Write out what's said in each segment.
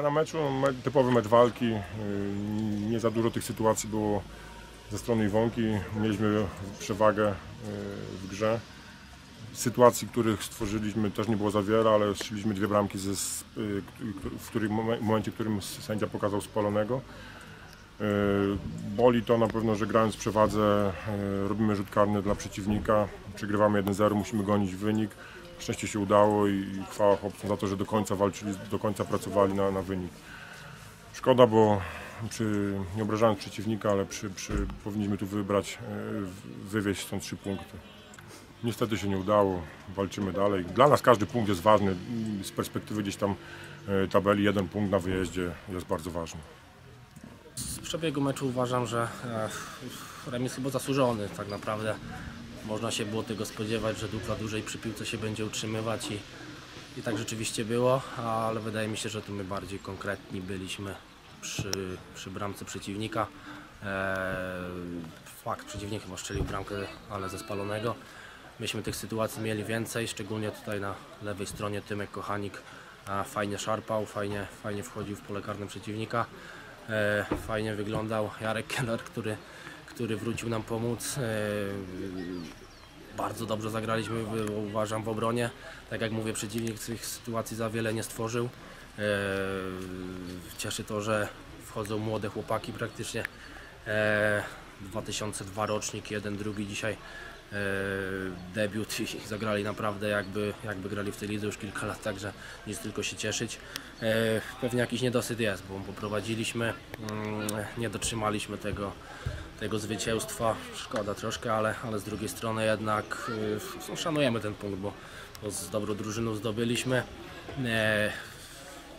Cena meczu, no, typowy mecz walki. Yy, Nie za dużo tych sytuacji było ze strony Iwonki. Mieliśmy przewagę yy, w grze. Sytuacji, których stworzyliśmy też nie było za wiele, ale strzeliśmy dwie bramki, ze, któ- w którym momencie, w którym sędzia pokazał spalonego. Boli to na pewno, że grając w przewadze robimy rzut karny dla przeciwnika, przegrywamy 1-0, musimy gonić wynik. Szczęście się udało i i chwała chłopcom za to, że do końca walczyli, do końca pracowali na, na wynik. Szkoda, bo przy, nie obrażając przeciwnika, ale przy, przy, powinniśmy tu wybrać, yy, wywieźć stąd trzy punkty. Niestety się nie udało, walczymy dalej. Dla nas każdy punkt jest ważny. Z perspektywy gdzieś tam yy, tabeli jeden punkt na wyjeździe jest bardzo ważny. Z przebiegu meczu uważam, że e, remis chyba zasłużony tak naprawdę. Można się było tego spodziewać, że Dukla dłużej przy piłce się będzie utrzymywać i, i tak rzeczywiście było, ale wydaje mi się, że tu my bardziej konkretni byliśmy przy, przy bramce przeciwnika. E, fakt, przeciwnik chyba strzelił bramkę, ale ze spalonego. Myśmy tych sytuacji mieli więcej, szczególnie tutaj na lewej stronie Tymek Kochanik fajnie szarpał, fajnie, fajnie wchodził w pole karne przeciwnika. E, fajnie wyglądał Jarek Keller, który, który wrócił nam pomóc. E, bardzo dobrze zagraliśmy, uważam, w obronie. Tak jak mówię, przeciwnik tych sytuacji za wiele nie stworzył. E, cieszy to, że wchodzą młode chłopaki praktycznie. E, 2002 rocznik, jeden, drugi dzisiaj e, debiut i zagrali naprawdę jakby, jakby grali w tej lidze już kilka lat, także nic tylko się cieszyć. E, pewnie jakiś niedosyt jest, bo poprowadziliśmy, mm, nie dotrzymaliśmy tego, tego zwycięstwa. Szkoda troszkę, ale, ale z drugiej strony jednak y, no, szanujemy ten punkt, bo, bo z dobrą drużyną zdobyliśmy. E,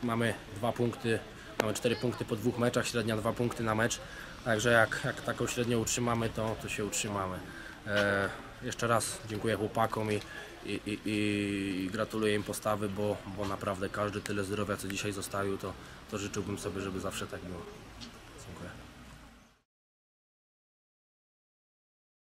mamy dwa punkty, mamy cztery punkty po dwóch meczach, średnia dwa punkty na mecz. Także jak, jak taką średnią utrzymamy, to, to się utrzymamy. E, jeszcze raz dziękuję chłopakom i, i, i, i gratuluję im postawy, bo, bo naprawdę każdy tyle zdrowia, co dzisiaj zostawił, to, to życzyłbym sobie, żeby zawsze tak było.